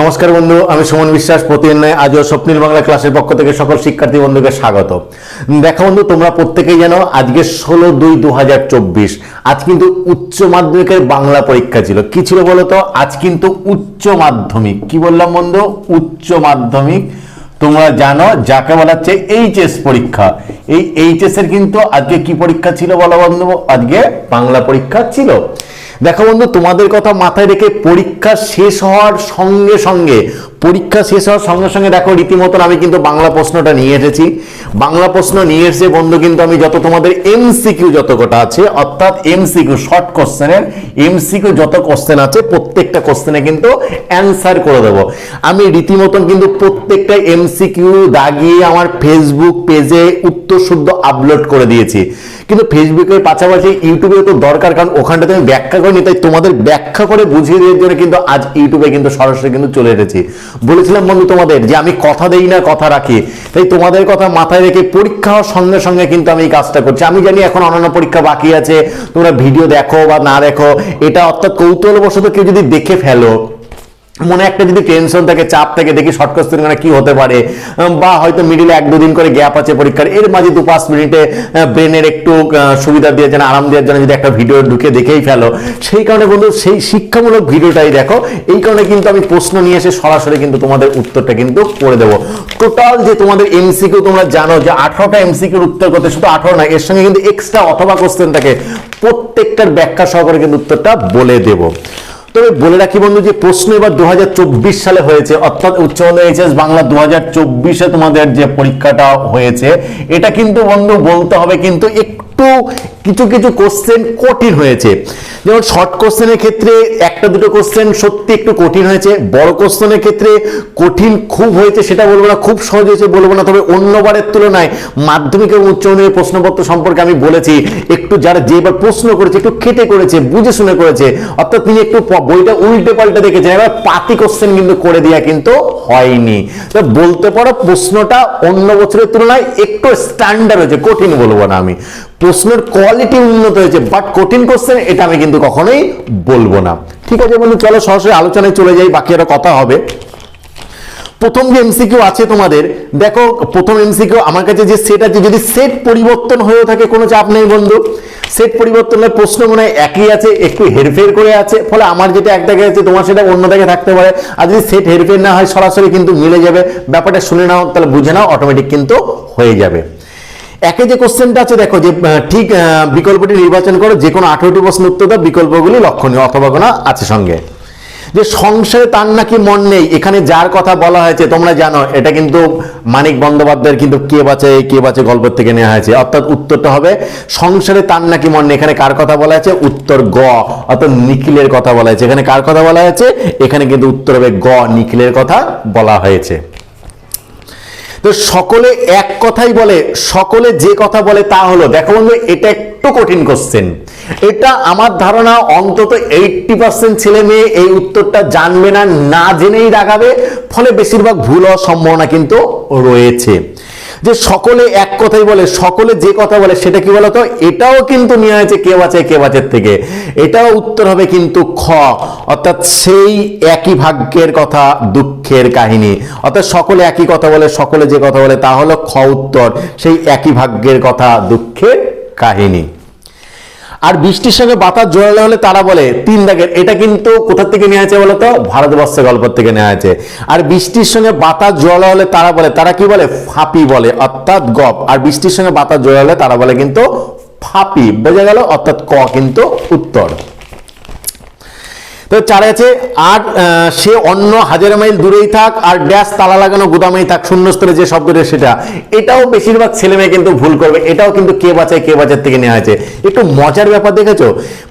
নমস্কার বন্ধু, আমি সুমন বিশ্বাস, প্রতিদিন আজও স্বপ্নিল বাংলা ক্লাসের পক্ষ থেকে সকল শিক্ষার্থী বন্ধুকে স্বাগত। দেখো বন্ধু, তোমরা প্রত্যেকেই জানো, আজকে ষোলো দুই দু আজ কিন্তু উচ্চ মাধ্যমিকের বাংলা পরীক্ষা ছিল। কি ছিল বলো তো আজ কিন্তু উচ্চ মাধ্যমিক। কি বললাম বন্ধু? উচ্চ মাধ্যমিক। তোমরা জানো, যাকে বলা হচ্ছে এইচএস পরীক্ষা। এই এইচএস এর কিন্তু আজকে কি পরীক্ষা ছিল বলো বন্ধু? আজকে বাংলা পরীক্ষা ছিল। দেখো বন্ধু তোমাদের কথা মাথায় রেখে পরীক্ষা শেষ হওয়ার সঙ্গে সঙ্গে পরীক্ষা শেষ হওয়ার সঙ্গে সঙ্গে দেখো, রীতিমতন আমি কিন্তু বাংলা প্রশ্নটা নিয়ে এসেছি। বাংলা প্রশ্ন নিয়ে এসে বন্ধু কিন্তু আমি যত তোমাদের এমসিকিউ যত কটা আছে, অর্থাৎ এমসিকিউ শর্ট কোশ্চেনের এমসিকিউ যত কোশ্চেন আছে, প্রত্যেকটা কোশ্চেনে কিন্তু অ্যান্সার করে দেবো। আমি রীতিমতন কিন্তু প্রত্যেকটা এমসিকিউ দাগিয়ে আমার ফেসবুক পেজে উত্তর শুদ্ধ আপলোড করে দিয়েছি। কিন্তু ফেসবুকের পাশাপাশি ইউটিউবে তো দরকার, কারণ ওখানটাতে আমি ব্যাখ্যা করিনি, তাই তোমাদের ব্যাখ্যা করে বুঝিয়ে দেওয়ার জন্য কিন্তু আজ ইউটিউবে কিন্তু সরাসরি কিন্তু চলে এসেছি। বলেছিলাম, বন্ধু, তোমাদের যে আমি কথা দেই না, কথা রাখি, তাই তোমাদের কথা মাথায় রেখে পরীক্ষা সঙ্গে সঙ্গে কিন্তু আমি এই কাজটা করছি। আমি জানি এখন অন্যান্য পরীক্ষা বাকি আছে, তোমরা ভিডিও দেখো বা না দেখো, এটা অর্থাৎ কৌতূহলবশত কেউ যদি দেখে ফেলো মনে একটা যদি টেনশন থাকে, চাপ থাকে, দেখি শর্ট কোশ্চেন মানে কি হতে পারে বা হয়তো মিডিলে এক দুদিন করে গ্যাপ আছে পরীক্ষার, এর মাঝে দু পাঁচ মিনিটে ব্রেনের একটু সুবিধা দেওয়ার জন্য আরাম দেওয়ার জন্য যদি একটা ভিডিও ঢুকে দেখেই ফেলো। সেই কারণে বন্ধু, সেই শিক্ষামূলক ভিডিওটাই দেখো। এই কারণে কিন্তু আমি প্রশ্ন নিয়ে এসে সরাসরি কিন্তু তোমাদের উত্তরটা কিন্তু করে দেবো। টোটাল যে তোমাদের এমসিকিউ তোমরা জানো যে আঠারোটা এমসিকিউর উত্তর করতে, শুধু আঠারো না এর সঙ্গে কিন্তু এক্সট্রা অথবা কোশ্চেন থাকে প্রত্যেকটার ব্যাখ্যা সহকারে কিন্তু উত্তরটা বলে দেবো। তবে বলে রাখি বন্ধু যে প্রশ্ন এবার দু হাজার চব্বিশ সালে হয়েছে, অর্থাৎ উচ্চ এইচএস বাংলা দু হাজার তোমাদের যে পরীক্ষাটা হয়েছে, এটা কিন্তু বন্ধু বলতে হবে কিন্তু একটু কিছু কিছু কোশ্চেন কঠিন হয়েছে। যেমন শর্ট কোশ্চেনের ক্ষেত্রে একটা, দুটো কোশ্চেন সত্যি একটু কঠিন হয়েছে। বড় কোশ্চেনের ক্ষেত্রে কঠিন খুব হয়েছে, সেটা বলব না, খুব সহজ হয়েছে বলব না, তবে অন্যবারের তুলনায় মাধ্যমিক এবং উচ্চ মাধ্যমিক প্রশ্নপত্র সম্পর্কে আমি বলেছি, একটু যারা যেবার প্রশ্ন করেছে, একটু খেটে করেছে, বুঝে শুনে করেছে, অর্থাৎ তিনি একটু বইটা উল্টে পাল্টে দেখেছেন, এবার পাতি কোশ্চেন কিন্তু করে দেওয়া কিন্তু হয়নি। তো বলতে পারো, প্রশ্নটা অন্য বছরের তুলনায় একটু স্ট্যান্ডার্ড হয়েছে, কঠিন বলব না আমি। প্রশ্নের কোয়ালিটি উন্নত হয়েছে বাট কঠিন কোশ্চেন এটা আমি কিন্তু কখনোই বলব না। ঠিক আছে বন্ধু, চলো সরাসরি আলোচনায় চলে যাই, বাকি আরও কথা হবে। প্রথম যে এমসিকিউ আছে তোমাদের, দেখো, প্রথম এমসিকিউ আমার কাছে যে সেট আছে, যদি সেট পরিবর্তন হয়ে থাকে, কোনো চাপ নেই বন্ধু। সেট পরিবর্তনের প্রশ্ন মনে হয় একই আছে, একটু হেরফের করে আছে, ফলে আমার যেটা এক জায়গায় আছে, তোমার সেটা অন্য জায়গায় থাকতে পারে। আর যদি সেট হেরফের না হয়, সরাসরি কিন্তু মিলে যাবে। ব্যাপারটা শুনে নাও, তাহলে বুঝে নাও অটোমেটিক কিন্তু হয়ে যাবে। একে যে কোশ্চেনটা আছে, দেখো যে ঠিক বিকল্পটি নির্বাচন করো যে কোনো আঠারোটি প্রশ্ন উত্তর দাও, বিকল্পগুলি লক্ষণীয় অথবা কোনো আছে সঙ্গে। যে সংসারে তার নাকি মন নেই, এখানে যার কথা বলা হয়েছে, তোমরা জানো, এটা কিন্তু মানিক বন্দ্যোপাধ্যায়ের কিন্তু কে বাঁচে কে বাঁচে গল্প থেকে নেওয়া হয়েছে। অর্থাৎ উত্তরটা হবে সংসারে তার নাকি মন নেই, এখানে কার কথা বলা হয়েছে? উত্তর গ, অর্থাৎ নিখিলের কথা বলা হয়েছে। এখানে কার কথা বলা হয়েছে? এখানে কিন্তু উত্তর হবে গ, নিখিলের কথা বলা হয়েছে। তো সকলে এক কথাই বলে, সকলে যে কথা বলে তা হলো, দেখো বন্ধু এটা একটু কঠিন কোশ্চেন এটা আমার ধারণা অন্তত এইটটি পার্সেন্ট ছেলে মেয়ে এই উত্তরটা জানবে না না জেনেই রাখাবে ফলে বেশিরভাগ ভুল হওয়ার সম্ভাবনা কিন্তু রয়েছে। যে সকলে এক কথাই বলে, সকলে যে কথা বলে, সেটা কি বলতো? এটাও কিন্তু নিয়ে হয়েছে কে বাঁচে কে বাঁচের থেকে। এটাও উত্তর হবে কিন্তু খ। অর্থাৎ সেই একই ভাগ্যের কথা, দুঃখের কাহিনী। অর্থাৎ সকলে একই কথা বলে, সকলে যে কথা বলে, তা হলো খ উত্তর। সেই একই ভাগ্যের কথা, দুঃখের কাহিনী। আর বৃষ্টির সঙ্গে বাতাস জোরালো হলে তারা বলে, তিন দাগের, এটা কিন্তু কোথা থেকে নেওয়া হয়েছে বলতো? ভারতবর্ষের গল্প থেকে নেওয়া হয়েছে। আর বৃষ্টির সঙ্গে বাতাস জোরালো হলে তারা বলে, তারা কি বলে? ফাঁপি বলে, অর্থাৎ গপ আর বৃষ্টির সঙ্গে বাতাস জোরালো হলে তারা বলে কিন্তু ফাঁপি। বোঝা গেল, অর্থাৎ ক কিন্তু উত্তর। তো চারে আছে, আর সে অন্য হাজার মাইল দূরেই থাক, আর ড্যাশ তালা লাগানো গুদামেই থাক শূন্যস্তরে যে শব্দটা সেটা। এটাও বেশিরভাগ ছেলে মেয়ে কিন্তু ভুল করবে, এটাও কিন্তু কে বাঁচায়, কে বাঁচার থেকে নেওয়া হয়েছে। একটু মজার ব্যাপার দেখেছ?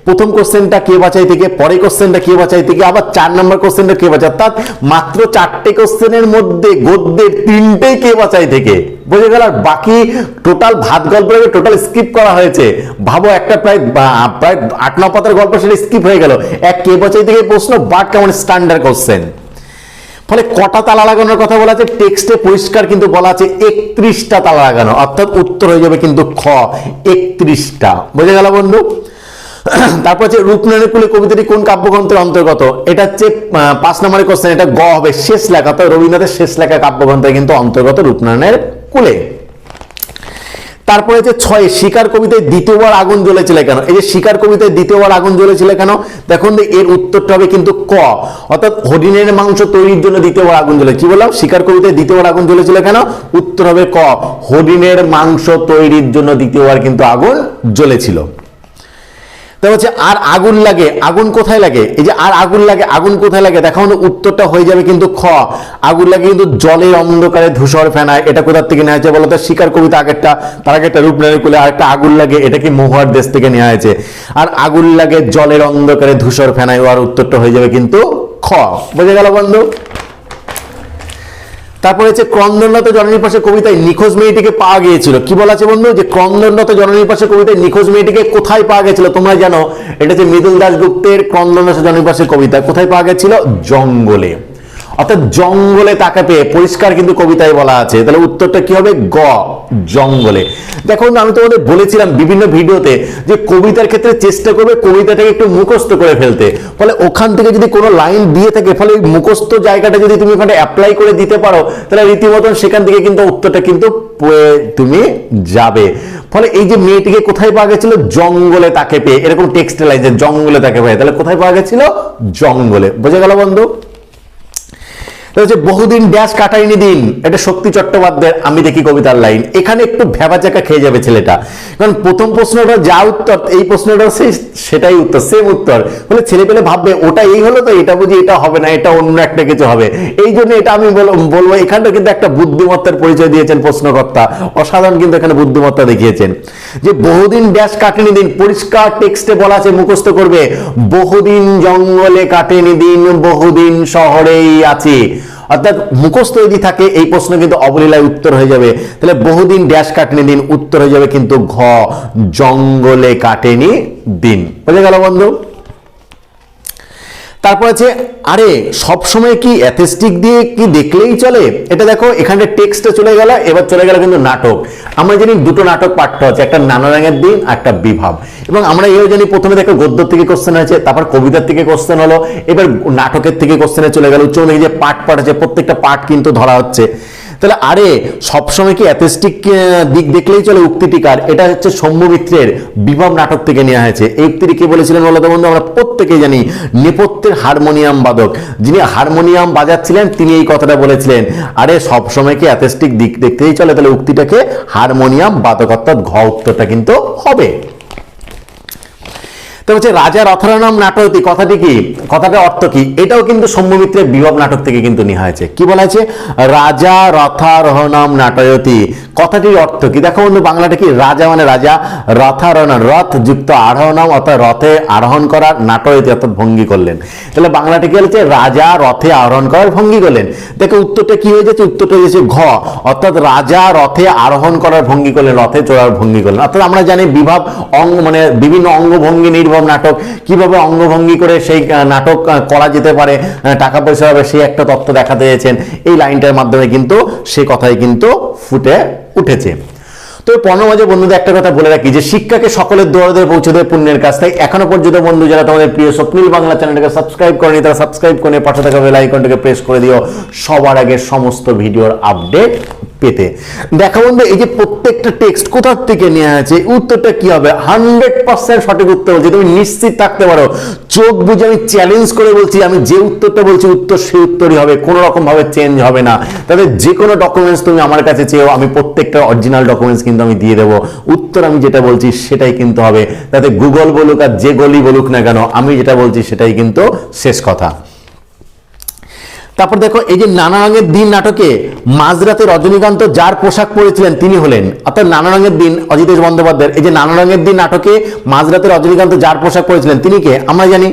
প্রথম কোশ্চেনটা কে বাঁচাই থেকে পরে কোশ্চেনটা কে বাঁচাই থেকে, আবার চার নম্বর কোশ্চেনটা কে বাঁচায়? অর্থাৎ মাত্র চারটে কোশ্চেনের মধ্যে গদ্যের তিনটেই কে বাঁচাই থেকে? বোঝা গেল আর বাকি টোটাল ভাত গল্প টোটাল স্কিপ করা হয়েছে। ভাবো একটা প্রায় প্রায় আট, ন পাতার গল্প সেটা স্কিপ হয়ে গেল। এক কে বছর থেকে প্রশ্ন, বাট কেমন স্ট্যান্ডার্ড কোশ্চেন ফলে কটা তালা লাগানোর কথা বলা আছে টেক্সটে পরিষ্কার কিন্তু বলা আছে, একত্রিশটা তালা লাগানো, অর্থাৎ উত্তর হয়ে যাবে কিন্তু খ, একত্রিশটা। বুঝে গেল বন্ধু? তারপর হচ্ছে রূপনারায়ণ কুলে কবিতাটি কোন কাব্যগ্রন্থের অন্তর্গত? এটা হচ্ছে পাঁচ নম্বরের কোশ্চেন এটা গ হবে, শেষ লেখা, অর্থাৎ রবীন্দ্রনাথের শেষ লেখা কাব্যগ্রন্থের কিন্তু অন্তর্গত রূপনারায়ণের কুলে। তারপরে যে ছয়, শিকার কবিতায় দ্বিতীয়বার আগুন জ্বলেছিল কেন? এই যে শিকার কবিতায় দ্বিতীয়বার আগুন জ্বলেছিল কেন? দেখুন এর উত্তরটা হবে কিন্তু ক। অর্থাৎ হরিণের মাংস তৈরির জন্য দ্বিতীয়বার আগুন জ্বলে কি বললাম? শিকার কবিতায় দ্বিতীয়বার আগুন জ্বলেছিল কেন? উত্তর হবে ক। হরিণের মাংস তৈরির জন্য দ্বিতীয়বার কিন্তু আগুন জ্বলেছিল। তা হচ্ছে, আর আগুন লাগে, আগুন কোথায় লাগে? এই যে, আর আগুন লাগে, আগুন কোথায় লাগে? দেখা হলো উত্তরটা হয়ে যাবে কিন্তু খ। আগুন লাগে কিন্তু জলের অন্ধকারে ধূসর ফেনায়। এটা কোথার থেকে নেওয়া হয়েছে বলতো শিকার কবিতা আগেরটা, তার আগে একটা রূপনারায়ণ কুলে আরেকটা আগুন লাগে, এটা কি মহুয়ার দেশ থেকে নেওয়া হয়েছে? আর আগুন লাগে, জলের অন্ধকারে ধূসর ফেনায়। আর উত্তরটা হয়ে যাবে কিন্তু খ। বোঝা গেল বন্ধু? তারপরে হচ্ছে ক্রন্দনরত জননীর পাশে কবিতায় নিখোঁজ মেয়েটিকে পাওয়া গিয়েছিল। কি বলা আছে বন্ধু? যে ক্রন্দনরত জননীর পাশে কবিতায় নিখোঁজ মেয়েটিকে কোথায় পাওয়া গেছিল? তোমরা জানো, এটা হচ্ছে মৃদুল দাসগুপ্তের ক্রন্দনরত জননীর পাশে কবিতা। কোথায় পাওয়া গেছিল? জঙ্গলে। অর্থাৎ জঙ্গলে তাকে পেয়ে পরিষ্কার কিন্তু কবিতায় বলা আছে। তাহলে উত্তরটা কি হবে? গ, জঙ্গলে। দেখো আমি তোমাদের বলেছিলাম বিভিন্ন ভিডিওতে যে কবিতার ক্ষেত্রে চেষ্টা করবে কবিতাটাকে একটু মুখস্থ করে ফেলতে। ফলে ওখান থেকে যদি কোনো লাইন দিয়ে থাকে, ফলে মুখস্থ জায়গাটা যদি তুমি ওখানে অ্যাপ্লাই করে দিতে পারো, তাহলে রীতিমতন সেখান থেকে কিন্তু উত্তরটা কিন্তু তুমি যাবে। ফলে এই যে মেয়েটিকে কোথায় পাওয়া গেছিল? জঙ্গলে তাকে পেয়ে। এরকম টেক্সটাইল যে জঙ্গলে তাকে পেয়ে। তাহলে কোথায় পাওয়া গেছিল? জঙ্গলে। বোঝা গেল বন্ধু? হচ্ছে বহুদিন ড্যাশ কাটাইনি দিন। এটা শক্তি চট্টোপাধ্যায়ের আমি দেখি কবিতার লাইন। এখানে একটু ভেবাচাকা খেয়ে যাবে ছেলেটা। কারণ প্রথম প্রশ্নটা যা উত্তর, এই প্রশ্নটা সেই সেটাই উত্তর সেম উত্তর। বলে ছেলে পেলে ভাববে, ওটা এই হলো তো, এটা বুঝি এটা হবে না, এটা অন্য একটা কিছু হবে। এই জন্য এটা আমি বল- বলব, এখানটা কিন্তু একটা বুদ্ধিমত্তার পরিচয় দিয়েছেন প্রশ্নকর্তা। অসাধারণ কিন্তু এখানে বুদ্ধিমত্তা দেখিয়েছেন। যে বহুদিন ড্যাশ কাটেনি দিন, পরিষ্কার টেক্সটে বলা আছে, মুখস্থ করবে, বহুদিন জঙ্গলে কাটেনি দিন, বহুদিন শহরেই আছি। অর্থাৎ মুখস্থ যদি থাকে, এই প্রশ্ন কিন্তু অবলীলায় উত্তর হয়ে যাবে। তাহলে বহুদিন ড্যাশ কাটেনি, দিন উত্তর হয়ে যাবে কিন্তু ঘ, জঙ্গলে কাটেনি দিন। বুঝে গেল বন্ধু? তারপর আছে, আরে সব সময় কি অ্যাথেস্টিক দিয়ে কি দেখলেই চলে? এটা দেখো এখানে টেক্সটে চলে গেল, এবার চলে গেল কিন্তু নাটক। আমরা জানি দুটো নাটক পাঠ্য আছে, একটা নানা রঙের দিন একটা বিভাব। এবং আমরা এও জানি প্রথমে দেখো গদ্য থেকে কোশ্চেন আছে, তারপর কবিতার থেকে কোশ্চেন হলো, এবার নাটকের থেকে কোশ্চেনে চলে গেল। চলে যে পাঠ পাঠ আছে, প্রত্যেকটা পাঠ কিন্তু ধরা হচ্ছে। তাহলে আরে, সবসময় কি অ্যাথেস্টিক দিক দেখলেই চলে উক্তিটিকার এটা হচ্ছে সৌম্যমিত্রের বিভব নাটক থেকে নেওয়া হয়েছে। এই উক্তিটি কে বলেছিলেন বলতো বন্ধু, আমরা প্রত্যেকেই জানি, নেপথ্যের হারমোনিয়াম বাদক। যিনি হারমোনিয়াম বাজাচ্ছিলেন, তিনি এই কথাটা বলেছিলেন। আরে, সবসময় কি অ্যাথেস্টিক দিক দেখতেই চলে, তাহলে উক্তিটাকে হারমোনিয়াম বাদক অর্থাৎ ঘ উত্তরটা কিন্তু হবে। তো হচ্ছে রাজা রথরানাম নাটকটি কথাটি কি? কথাটার অর্থ কি? এটাও কিন্তু সৌম্যমিত্রের বিভব নাটক থেকে কিন্তু নেওয়া হয়েছে। কি বলা আছে রাজা রথারোহণাম নাটয়তি। কথাটির অর্থ কি? দেখো বন্ধু, বাংলাটা কি? রাজা মানে রাজা, রথারোহণ রথ যুক্ত আরোহণাম, অর্থাৎ রথে আরোহণ করার নাটয়তি অর্থাৎ ভঙ্গি করলেন। তাহলে বাংলাটা কি হচ্ছে রাজা রথে আরোহণ করার ভঙ্গি করলেন। দেখো উত্তরটা কি হয়ে যাচ্ছে? উত্তরটা হয়ে যাচ্ছে ঘ। অর্থাৎ রাজা রথে আরোহণ করার ভঙ্গি করলেন, রথে চড়ার ভঙ্গি করলেন। অর্থাৎ আমরা জানি বিভাব অঙ্গ মানে বিভিন্ন অঙ্গভঙ্গি নির্ভর নাটক, কীভাবে অঙ্গভঙ্গি করে সেই নাটক করা যেতে পারে টাকা পয়সা হবে, সেই একটা তত্ত্ব দেখাতে চেয়েছেন এই লাইনটার মাধ্যমে কিন্তু সে কথাই কিন্তু ফুটে উঠেছে। তো মাঝে বন্ধুদের একটা কথা বলে রাখি, যে শিক্ষাকে সকলের দোয়ারে পৌঁছে দেয় পুণ্যের কাছ থেকে এখনও পর্যন্ত বন্ধু, যারা তোমাদের প্রিয় স্বপ্নিল বাংলা চ্যানেলটাকে সাবস্ক্রাইব করেনি, তারা সাবস্ক্রাইব করে পাশে থাকা বেল আইকনটাকে প্রেস করে দিও। সবার আগে সমস্ত ভিডিওর আপডেট পেতে। দেখা বন্ধু এই যে প্রত্যেকটা টেক্সট কোথার থেকে নেওয়া আছে উত্তরটা কি হবে? হান্ড্রেড পার্সেন্ট সঠিক উত্তর বলছি। তুমি নিশ্চিত থাকতে পারো। চোখ বুঝে আমি চ্যালেঞ্জ করে বলছি, আমি যে উত্তরটা বলছি, উত্তর সেই উত্তরই হবে। কোনো রকম ভাবে চেঞ্জ হবে না। তাহলে যে কোনো ডকুমেন্টস তুমি আমার কাছে চেয়েও, আমি প্রত্যেকটা অরিজিনাল ডকুমেন্টস কিন্তু আমি দিয়ে দেবো। উত্তর আমি যেটা বলছি, সেটাই কিন্তু হবে। তাতে গুগল বলুক আর যে গলি বলুক না কেন, আমি যেটা বলছি, সেটাই কিন্তু শেষ কথা। তারপর দেখো, এই যে নানা রঙের দিন নাটকে মাঝরাতে রজনীকান্ত যার পোশাক পরেছিলেন তিনি হলেন। অর্থাৎ নানা রঙের দিন অজিতেশ বন্দ্যোপাধ্যায়ের। এই যে নানা রঙের দিন নাটকে মাঝরাতে রজনীকান্ত যার পোশাক পরেছিলেন তিনি কে? আমরা জানি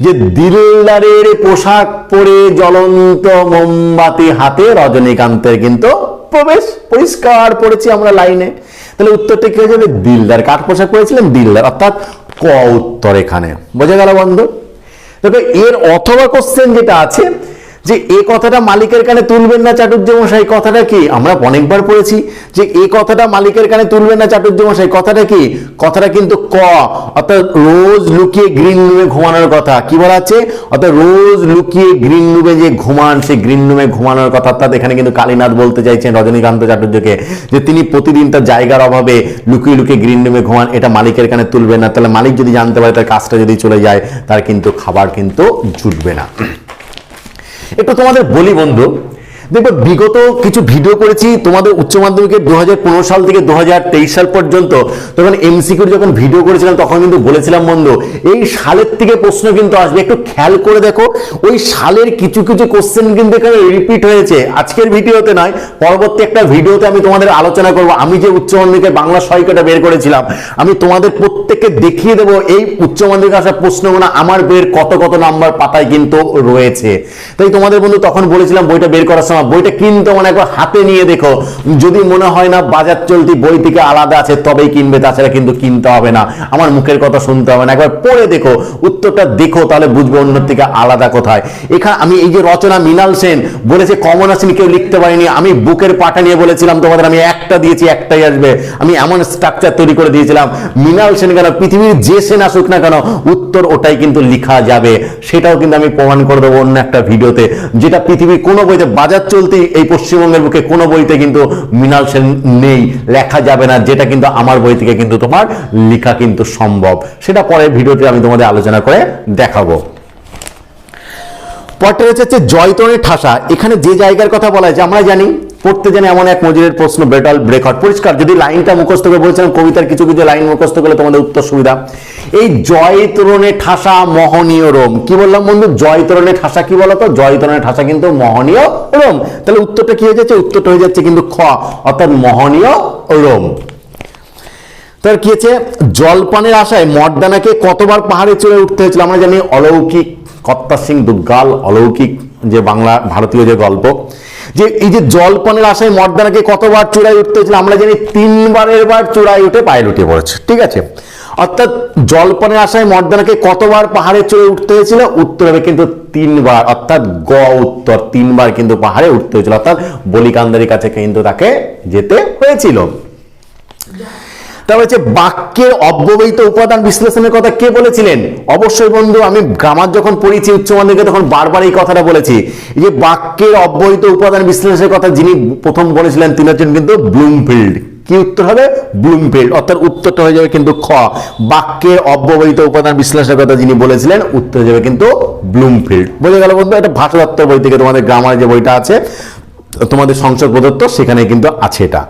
যে দিলদারের পোশাক পরে জ্বলন্ত মোমবাতি হাতে রজনীকান্তের কিন্তু প্রবেশ, পরিষ্কার পড়েছি আমরা লাইনে। তাহলে উত্তরটা কি হয়ে যাবে? দিলদার কার পোশাক পরেছিলেন? দিলদার। অর্থাৎ ক উত্তর এখানে। বোঝা গেল বন্ধু? দেখো, এর অথবা কোশ্চেন যেটা আছে যে এ কথাটা মালিকের কানে তুলবেন না চাটুর্য মশাই কথাটা কি? আমরা অনেকবার পড়েছি যে এ কথাটা মালিকের কানে তুলবেন না চাটুর্য মশাই কথাটা কি? কথাটা কিন্তু ক, অর্থাৎ রোজ লুকিয়ে গ্রিন রুমে ঘুমানোর কথা। কি বলা আছে? অর্থাৎ রোজ লুকিয়ে গ্রিন রুমে যে ঘুমান, সেই গ্রিন রুমে ঘুমানোর কথা, অর্থাৎ এখানে কিন্তু কালীনাথ বলতে চাইছেন রজনীকান্ত চাটুর্যকে যে তিনি প্রতিদিন তার জায়গার অভাবে লুকিয়ে লুকিয়ে গ্রিন রুমে ঘুমান, এটা মালিকের কানে তুলবেন না। তাহলে মালিক যদি জানতে পারে তার কাজটা যদি চলে যায়, তার কিন্তু খাবার কিন্তু জুটবে না। একটু তোমাদের বলি বন্ধু দেখবে বিগত কিছু ভিডিও করেছি, তোমাদের উচ্চ মাধ্যমিকের দু হাজার পনেরো সাল থেকে দু হাজার তেইশ সাল পর্যন্ত। তখন এমসিকিউর যখন ভিডিও করেছিলাম, তখন কিন্তু বলেছিলাম, বন্ধু, এই সালের থেকে প্রশ্ন কিন্তু আসবে, একটু খেয়াল করে দেখো, ওই সালের কিছু কিছু কোশ্চেন কিন্তু এখানে রিপিট হয়েছে। আজকের ভিডিওতে নয়, পরবর্তী একটা ভিডিওতে আমি তোমাদের আলোচনা করব। আমি যে উচ্চ মাধ্যমিকের বাংলা সহায়িকাটা বের করেছিলাম, আমি তোমাদের প্রত্যেককে দেখিয়ে দেবো, এই উচ্চ মাধ্যমিকে আসা প্রশ্নগুলো আমার বের কত কত নাম্বার পাতায় কিন্তু রয়েছে। তাই তোমাদের বন্ধু, তখন বলেছিলাম, বইটা বের করার সময় বইটা কিনতে মানে একবার হাতে নিয়ে দেখো। যদি মনে হয় না বাজার চলতি বই থেকে আলাদা আছে, তবেই কিনবে, তাছাড়া কিন্তু কিনতে হবে না। আমার মুখের কথা শুনতে হবে না। একবার পড়ে দেখো, উত্তরটা দেখো, তাহলে বুঝবে অন্য থেকে আলাদা কোথায়। এখানে আমি এই যে রচনা মৃণাল সেন বলেছে কমন আসেনি কেউ লিখতে পারিনি। আমি বুকের পাটা নিয়ে বলেছিলাম তোমাদের, আমি একটা দিয়েছি, একটাই আসবে। আমি এমন স্ট্রাকচার তৈরি করে দিয়েছিলাম। মৃণাল সেন কেন, পৃথিবীর যে সেন আসুক না কেন, উত্তর ওটাই কিন্তু লিখা যাবে। সেটাও কিন্তু আমি প্রমাণ করে দেবো অন্য একটা ভিডিওতে, যেটা পৃথিবীর কোনো বইতে বাজার চলতি এই পশ্চিমবঙ্গের বুকে কোনো বইতে কিন্তু মৃণাল সেন নেই। লেখা যাবে না, যেটা কিন্তু আমার বই থেকে কিন্তু তোমার লেখা কিন্তু সম্ভব। সেটা পরের ভিডিওতে আমি তোমাদের আলোচনা করে দেখাবো। পরটা হচ্ছে জয়তনের ঠাসা। এখানে যে জায়গার কথা বলা হয়েছে আমরা জানি পড়তে জানি এমন এক মজুরের প্রশ্ন বেটাল ব্রেকআউট পরিষ্কার, যদি লাইনটা মুখস্থ করে বলছিলাম কবিতার কিছু কিছু লাইন মুখস্থ করলে তোমাদের উত্তর সুবিধা। এই জয়তরণে ঠাসা মহনীয় রোম। কি বললাম বন্ধু? জয়তরণে ঠাসা কি বলতো? জয়তরণে ঠাসা কিন্তু মহনীয় রোম। তাহলে উত্তরটা কি হয়ে যাচ্ছে? উত্তরটা হয়ে যাচ্ছে কিন্তু খ, অর্থাৎ মহনীয় রোম। তার কি হচ্ছে জলপানের আশায় মর্দানাকে কতবার পাহাড়ে চড়ে উঠতে হয়েছিল? আমরা জানি অলৌকিক কত্তা সিং দুগ্গাল, অলৌকিক যে বাংলা, ভারতীয় যে গল্প। যে এই যে জলপনের আশায় মর্দানাকে কতবার চূড়ায় উঠতে হয়েছিল, আমরা জানি তিনবারের বার চূড়ায় উঠে পায়ে লুটিয়ে পড়েছে, ঠিক আছে? অর্থাৎ জলপনের আশায় মর্দানাকে কতবার পাহাড়ে চড়ে উঠতে হয়েছিল? উত্তর হবে কিন্তু তিনবার, অর্থাৎ গ উত্তর, তিনবার কিন্তু পাহাড়ে উঠতে হয়েছিল, অর্থাৎ বলিকান্দারির কাছে কিন্তু তাকে যেতে হয়েছিল। তারপর হচ্ছে বাক্যের অব্যবহিত উপাদান বিশ্লেষণের কথা কে বলেছিলেন? অবশ্যই বন্ধু, আমি গ্রামার যখন পড়েছি উচ্চ মাধ্যমিকে তখন বারবার এই কথাটা বলেছি। যে বাক্যের অব্যবহিত উপাদান বিশ্লেষণের কথা যিনি প্রথম বলেছিলেন, তিনি হচ্ছেন কিন্তু ব্লুমফিল্ড। কি উত্তর হবে? ব্লুমফিল্ড। অর্থাৎ উত্তরটা হয়ে যাবে কিন্তু খ। বাক্যের অব্যবহিত উপাদান বিশ্লেষণের কথা যিনি বলেছিলেন, উত্তর যাবে কিন্তু ব্লুমফিল্ড। বোঝা গেল বন্ধু, এটা ভাষাতত্ত্ব বই থেকে তোমাদের গ্রামার যে বইটা আছে, তোমাদের সংসদ প্রদত্ত সেখানে কিন্তু আছে এটা।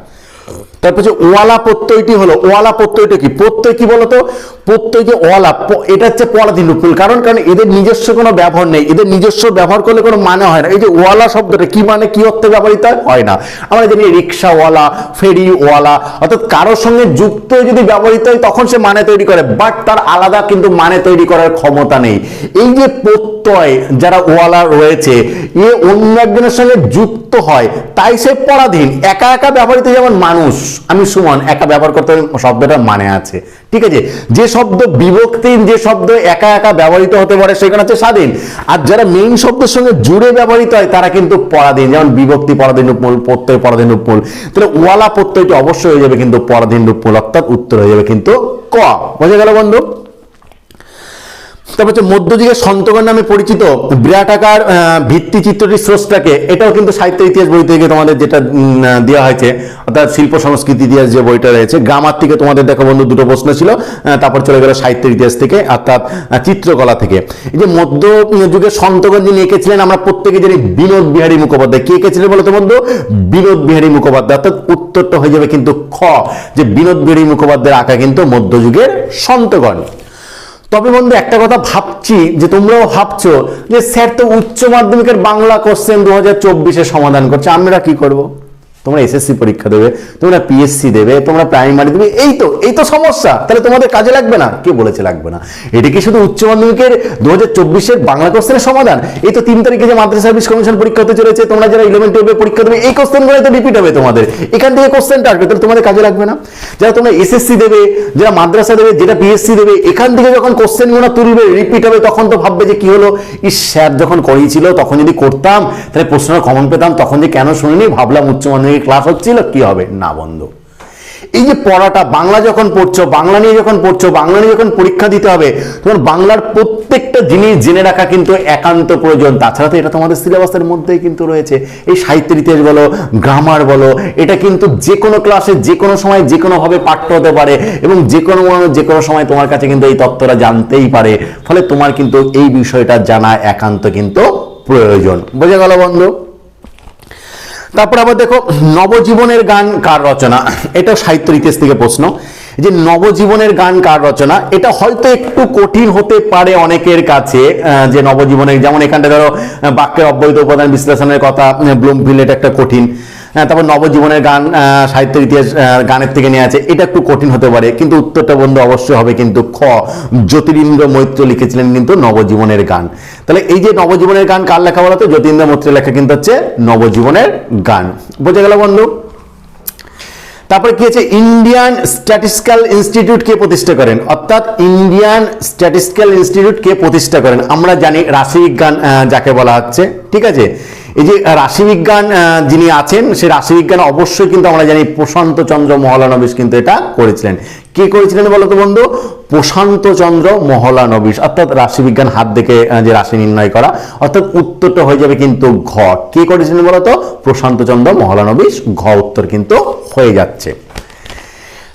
তারপর যে ওয়ালা প্রত্যয়টি হলো, ওয়ালা প্রত্যয়টা কি? প্রত্যয় কি বলতো? প্রত্যয় যে ওয়ালা এটা হচ্ছে পরাধীন রূপফুল কারণ কারণ এদের নিজস্ব কোনো ব্যবহার নেই। এদের নিজস্ব ব্যবহার করলে কোনো মানে হয় না। এই যে ওয়ালা শব্দটা কি মানে কি অর্থে ব্যবহৃত হয়? হয় না। আমরা জানি রিক্সাওয়ালা, ফেরিওয়ালা, অর্থাৎ কারোর সঙ্গে যুক্ত যদি ব্যবহৃত হয়, তখন সে মানে তৈরি করে। বাট তার আলাদা কিন্তু মানে তৈরি করার ক্ষমতা নেই। এই যে প্রত্যয় যারা ওয়ালা রয়েছে, এ অন্য একজনের সঙ্গে যুক্ত হয়, তাই সে পরাধীন। একা একা ব্যবহৃত যেমন মানুষ আমি সুমন, একা ব্যবহার করতে শব্দটার মানে আছে। ঠিক আছে? যে শব্দ বিভক্তির যে শব্দ একা একা ব্যবহৃত হতে পারে, সেখানে হচ্ছে স্বাধীন। আর যারা মেইন শব্দের সঙ্গে জুড়ে ব্যবহৃত হয়, তারা কিন্তু পরাধীন। যেমন বিভক্তি, পরাধীন রূপমূল, প্রত্যয়, পরাধীন রূপমূল। তাহলে ওয়ালা প্রত্যয়টি অবশ্যই হয়ে যাবে কিন্তু পরাধীন রূপমূল, অর্থাৎ উত্তর হয়ে যাবে কিন্তু ক। বোঝা গেল বন্ধু? তারপর হচ্ছে মধ্যযুগের সন্তগণ নামে পরিচিত বিরাট আকার আহ, ভিত্তি চিত্রটির স্রষ্টাকে এটাও কিন্তু সাহিত্য ইতিহাস বই থেকে তোমাদের যেটা দেওয়া হয়েছে অর্থাৎ শিল্প সংস্কৃতি ইতিহাস যে বইটা রয়েছে গ্রামার থেকে তোমাদের দেখো বন্ধু দুটো প্রশ্ন ছিল তারপর চলে গেল সাহিত্যের ইতিহাস থেকে অর্থাৎ চিত্রকলা থেকে। এই যে মধ্য যুগের সন্তগণ যিনি এঁকেছিলেন আমরা প্রত্যেকে জানি বিনোদ বিহারী মুখোপাধ্যায়। কে এঁকেছিলেন বলতো বন্ধু? বিনোদ বিহারী মুখোপাধ্যায়। অর্থাৎ উত্তরটা হয়ে যাবে কিন্তু খ যে বিনোদ বিহারী মুখোপাধ্যায়ের আঁকা কিন্তু মধ্যযুগের সন্তগণ। তবে বন্ধু, একটা কথা ভাবছি, যে তোমরাও ভাবছ যে স্যার তো উচ্চ মাধ্যমিকের বাংলা কোশ্চেন দু হাজার সমাধান করছে, আমরা কি করব? তোমরা এসএসসি পরীক্ষা দেবে, তোমরা পিএসসি দেবে, তোমরা প্রাইমারি দেবে, এই তো এই তো সমস্যা। তাহলে তোমাদের কাজে লাগবে না? কে বলেছে লাগবে না? এটা কি শুধু উচ্চ মাধ্যমিকের দু হাজার চব্বিশের বাংলা কোশ্চেনের সমাধান? এই তো তিন তারিখে যে মাদ্রাসা সার্ভিস কমিশন পরীক্ষা হতে চলেছে, তোমরা যারা ইলেভেন টুয়েলভে পরীক্ষা দেবে, এই কোশ্চেনগুলো তো রিপিট হবে তোমাদের। এখান থেকে কোশ্চেনটা আসবে, তাহলে তোমাদের কাজে লাগবে না? যারা তোমরা এসএসসি দেবে, যারা মাদ্রাসা দেবে, যেটা পিএসসি দেবে, এখান থেকে যখন কোশ্চেনগুলো তুলবে রিপিট হবে, তখন তো ভাববে যে কি হলো? ইস স্যার যখন করিয়েছিল, তখন যদি করতাম, তাহলে প্রশ্নটা কমন পেতাম, তখন যে কেন শুনিনি? ভাবলাম উচ্চ মাধ্যমিক ক্লাস হচ্ছিল, কি হবে? না, বন্ধ। এই যে পড়াটা, বাংলা যখন পড়ছো, বাংলা নিয়ে যখন পড়ছো, বাংলা নিয়ে যখন পরীক্ষা দিতে হবে, তখন বাংলার প্রত্যেকটা জিনিস জেনে রাখা কিন্তু একান্ত প্রয়োজন। তাছাড়া তো এটা তোমাদের সিলেবাসের মধ্যেই কিন্তু রয়েছে। এই সাহিত্যের ইতিহাস বলো গ্রামার বলো, এটা কিন্তু যে কোনো ক্লাসে যে কোনো সময় যে কোনোভাবে পাঠ্য হতে পারে এবং যে কোনো মানুষ যে কোনো সময় তোমার কাছে কিন্তু এই তত্ত্বটা জানতেই পারে। ফলে তোমার কিন্তু এই বিষয়টা জানা একান্ত কিন্তু প্রয়োজন। বোঝা গেল, বন্ধু? তারপর আবার দেখো, নবজীবনের গান কার রচনা? এটা সাহিত্য ইতিহাস থেকে প্রশ্ন। যে নবজীবনের গান কার রচনা? এটা হয়তো একটু কঠিন হতে পারে অনেকের কাছে যে নবজীবনের, যেমন এখানটা ধরো, বাক্যের অব্যয়িত উপাদান বিশ্লেষণের কথা ব্লুমফিল্ড, এটা একটা কঠিন। তারপর নবজীবনের গান আহ, সাহিত্যের ইতিহাস গানের থেকে নিয়ে আছে। এটা একটু কঠিন হতে পারে কিন্তু উত্তরটা বন্ধু অবশ্যই হবে কিন্তু খ। জ্যোতিরিন্দ্র মৈত্র লিখেছিলেন কিন্তু নবজীবনের গান। তাহলে এই যে নবজীবনের গান কার লেখা বলতো? জ্যোতিরিন্দ্র মৈত্রের লেখা কিন্তু হচ্ছে নবজীবনের গান। বোঝা গেল বন্ধু? তারপরে কি আছে? ইন্ডিয়ান স্ট্যাটিস্টিক্যাল ইনস্টিটিউট কে প্রতিষ্ঠা করেন? অর্থাৎ ইন্ডিয়ান স্ট্যাটিস্টিক্যাল ইনস্টিটিউট কে প্রতিষ্ঠা করেন? আমরা জানি রাশিবিজ্ঞান আহ, যাকে বলা হচ্ছে। ঠিক আছে? এই যে রাশিবিজ্ঞান যিনি আছেন, সেই রাশিবিজ্ঞান অবশ্যই কিন্তু আমরা জানি প্রশান্ত চন্দ্র মহলানবিশ কিন্তু এটা করেছিলেন। কে করেছিলেন বলতো বন্ধু? প্রশান্ত চন্দ্র মহলানবিশ। অর্থাৎ রাশিবিজ্ঞান হাত দেখে যে রাশি নির্ণয় করা, অর্থাৎ উত্তরটা হয়ে যাবে কিন্তু ঘ। কে করেছিলেন বলতো? প্রশান্ত চন্দ্র মহলানবিশ, ঘ উত্তর কিন্তু হয়ে যাচ্ছে।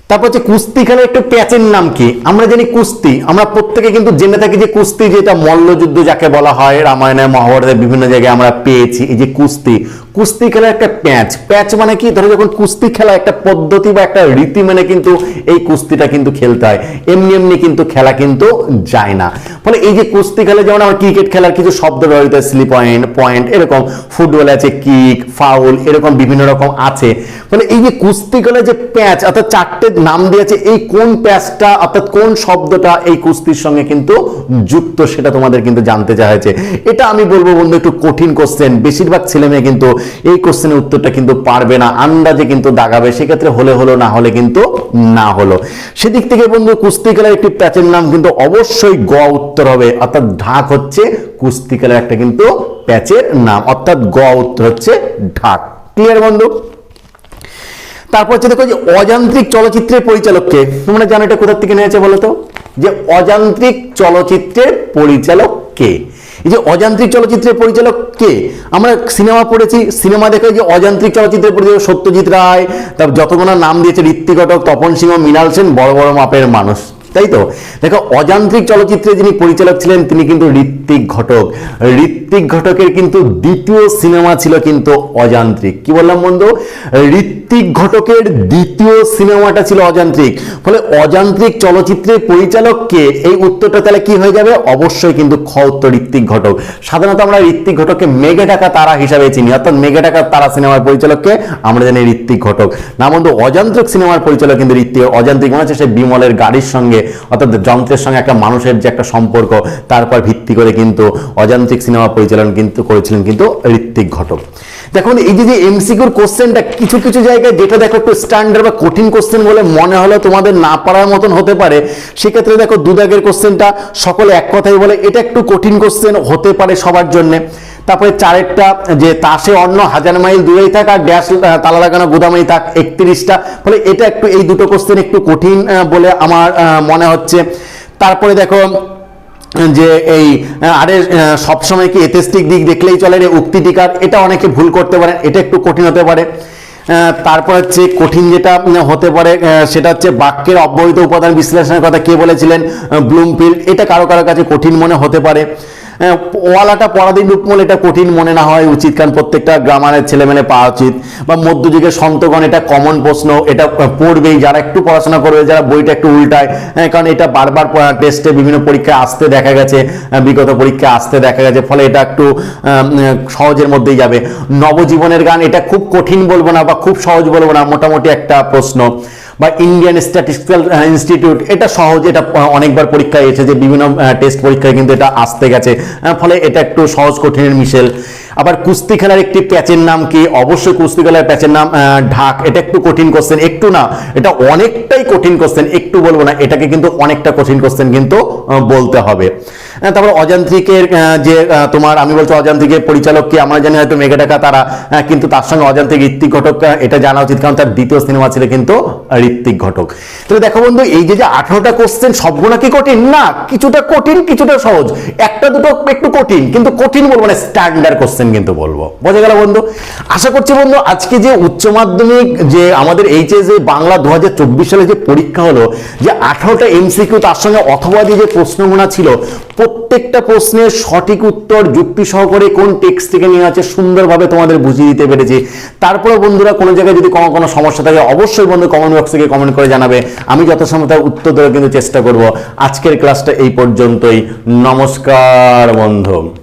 তারপর হচ্ছে কুস্তি খেলার একটু প্যাচের নাম কি? আমরা জানি কুস্তি। আমরা প্রত্যেকে কিন্তু জেনে থাকি যে কুস্তি যেটা মল্লযুদ্ধ যাকে বলা হয়, রামায়ণে মহাভারতের বিভিন্ন জায়গায় আমরা পেয়েছি, এই যে কুস্তি। কুস্তি খেলার একটা প্যাচ। প্যাচ মানে কি? ধরো যখন কুস্তি খেলা একটা পদ্ধতি বা একটা রীতি মানে কিন্তু এই কুস্তিটা কিন্তু খেলতে হয়। এমনি এমনি কিন্তু খেলা কিন্তু যায় না। ফলে এই যে কুস্তি খেলা, যেমন আমার ক্রিকেট খেলার কিছু শব্দ ব্যবহৃত স্লি পয়েন্ট পয়েন্ট এরকম। ফুটবলে আছে কিক ফাউল এরকম বিভিন্ন রকম আছে। ফলে এই যে কুস্তি খেলার যে প্যাচ, অর্থাৎ চারটে নাম দিয়েছে এই কোন প্যাচটা, অর্থাৎ কোন শব্দটা এই কুস্তির সঙ্গে কিন্তু যুক্ত, সেটা তোমাদের কিন্তু জানতে চাওয়া হয়েছে। এটা আমি বলব বন্ধু, একটু কঠিন কোশ্চেন বেশিরভাগ ছেলে মেয়ে কিন্তু এই কোশ্চেনের উত্তরটা কিন্তু পারবে না, আন্দাজে কিন্তু দাগাবে, সেক্ষেত্রে হলে হলো, না হলে কিন্তু না হলো। সেদিক থেকে বন্ধু কুস্তি খেলার একটি প্যাচের নাম কিন্তু অবশ্যই গ উত্তর হবে, অর্থাৎ ঢাক হচ্ছে কুস্তি খেলার একটা কিন্তু প্যাচের নাম, অর্থাৎ গ উত্তর হচ্ছে ঢাক। ক্লিয়ার বন্ধু? তারপর হচ্ছে দেখো যে অযান্ত্রিক চলচ্চিত্রের পরিচালককে, তোমরা জানো এটা কোথার থেকে নিয়েছে বলো তো? যে অযান্ত্রিক চলচ্চিত্রের পরিচালক কে? এই যে অযান্ত্রিক চলচ্চিত্রের পরিচালক কে? আমরা সিনেমা পড়েছি, সিনেমা দেখে যে অযান্ত্রিক চলচ্চিত্রের পরিচালক সত্যজিৎ রায় তারপর যতগুলো নাম দিয়েছে ঋত্বিক ঘটক, তপন সিংহ, মৃণাল সেন, বড় বড় মাপের মানুষ। তাই তো? দেখো, অযান্ত্রিক চলচ্চিত্রে যিনি পরিচালক ছিলেন, তিনি কিন্তু ঋত্বিক ঘটক। ঋত্বিক ঘটকের কিন্তু দ্বিতীয় সিনেমা ছিল কিন্তু অযান্ত্রিক। কি বললাম বন্ধু? ঋত্বিক ঘটকের দ্বিতীয় সিনেমাটা ছিল অযান্ত্রিক। ফলে অযান্ত্রিক চলচ্চিত্রের পরিচালক কে এই উত্তরটা তাহলে কি হয়ে যাবে? অবশ্যই কিন্তু খ উত্তর ঋত্বিক ঘটক। সাধারণত আমরা ঋত্বিক ঘটককে মেঘে টাকা তারা হিসাবে চিনি, অর্থাৎ মেঘে টাকা তারা সিনেমার পরিচালককে আমরা জানি ঋত্বিক ঘটক। না বন্ধু, অযান্ত্রিক সিনেমার পরিচালক কিন্তু ঋত্বিক, অযান্ত্রিক মানে হচ্ছে সেই বিমলের গাড়ির সঙ্গে অর্থাৎ যন্ত্রের সঙ্গে একটা মানুষের যে একটা সম্পর্ক তারপর ভিত্তি করে কিন্তু অযান্ত্রিক সিনেমা পরিচালন কিন্তু করেছিলেন কিন্তু ঋত্বিক ঘটক। দেখুন এই যে এমসিকিউর কোশ্চেনটা কিছু কিছু জায়গায় যেটা দেখো একটু স্ট্যান্ডার্ড বা কঠিন কোশ্চেন বলে মনে হলে তোমাদের না পারার মতন হতে পারে, সেক্ষেত্রে দেখো দুদাগের কোশ্চেনটা সকলে এক কথাই বলে, এটা একটু কঠিন কোশ্চেন হতে পারে সবার জন্য। তারপরে চারেরটা যে তাসে অন্য হাজার মাইল দূরেই থাক আর আহ, তালা লাগানো গুদামেই থাক একত্রিশটা। ফলে এটা একটু এই দুটো কোশ্চেন একটু কঠিন বলে আমার মনে হচ্ছে। তারপরে দেখো যে এই আরে সবসময় কি এথেস্টিক দিক দেখলেই চলে রে উক্তি টিকার? এটা অনেকে ভুল করতে পারেন এটা একটু কঠিন হতে পারে। তারপর হচ্ছে কঠিন যেটা হতে পারে সেটা হচ্ছে বাক্যের অব্যবহিত উপাদান বিশ্লেষণের কথা কে বলেছিলেন ব্লুমফিল্ড? এটা কারও কারও কাছে কঠিন মনে হতে পারে। ওয়ালাটা পরাধীন রূপমূল এটা কঠিন মনে না হয় উচিত কারণ প্রত্যেকটা গ্রামারের ছেলেমেলে পাওয়া উচিত। বা মধ্যযুগের সন্তগণ এটা কমন প্রশ্ন এটা পড়বেই। যারা একটু পড়াশোনা করবে যারা বইটা একটু উল্টায় আহ, কারণ এটা বারবার টেস্টে বিভিন্ন পরীক্ষায় আসতে দেখা গেছে বিগত পরীক্ষায় আসতে দেখা গেছে ফলে এটা একটু সহজের মধ্যেই যাবে। নবজীবনের গান এটা খুব কঠিন বলব না বা খুব সহজ বলব না মোটামুটি একটা প্রশ্ন। বা ইন্ডিয়ান স্ট্যাটিস্টিক্যাল ইনস্টিটিউট এটা সহজ, এটা অনেকবার পরীক্ষায় এসেছে যে বিভিন্ন টেস্ট পরীক্ষায় কিন্তু এটা আসতে গেছে। ফলে এটা একটু সহজ, কঠিনের মিশেল। আবার কুস্তি খেলার একটি প্যাচের নাম কি? অবশ্যই কুস্তি খেলার প্যাচের নাম ঢাক। এটা একটু কঠিন কোশ্চেন একটু না, এটা অনেকটাই কঠিন কোশ্চেন একটু বলব না, এটাকে কিন্তু অনেকটা কঠিন কোশ্চেন কিন্তু বলতে হবে। তারপর অযান্ত্রিকের যে তোমার, আমি বলছি অযান্ত্রিকের পরিচালক কি? আমরা জানি হয়তো মেঘা টাকা তারা কিন্তু তার সঙ্গে অযান্ত্রিক ঋত্বিক ঘটক এটা জানা উচিত, কারণ তার দ্বিতীয় সিনেমা ছিল কিন্তু ঋত্বিক ঘটক। তাহলে দেখো বন্ধু, এই যে যে আঠারোটা কোশ্চেন সবগুলো কি কঠিন? না, কিছুটা কঠিন, কিছুটা সহজ। একটা দুটো একটু কঠিন, কিন্তু কঠিন বলব না স্ট্যান্ডার্ড কোশ্চেন কিন্তু বলব। বোঝা গেল বন্ধু? আশা করছি বন্ধু, আজকে যে উচ্চ মাধ্যমিক যে আমাদের এইচএস এ বাংলা দু হাজার চব্বিশ সালে যে পরীক্ষা হলো, যে আঠারোটা এমসিকিউ, তার সঙ্গে অথবা যে প্রশ্নগুলো ছিল, প্রত্যেকটা প্রশ্নের সঠিক উত্তর যুক্তি সহকারে কোন টেক্সট থেকে নিয়ে আছে সুন্দরভাবে তোমাদের বুঝিয়ে দিতে পেরেছি। তারপরে বন্ধুরা কোনো জায়গায় যদি কোনো কোনো সমস্যা থাকে, অবশ্যই বন্ধু কমেন্ট বক্স থেকে কমেন্ট করে জানাবে। আমি যথাসম্ভব তার উত্তর দেওয়ার কিন্তু চেষ্টা করব। আজকের ক্লাসটা এই পর্যন্তই। নমস্কার বন্ধু।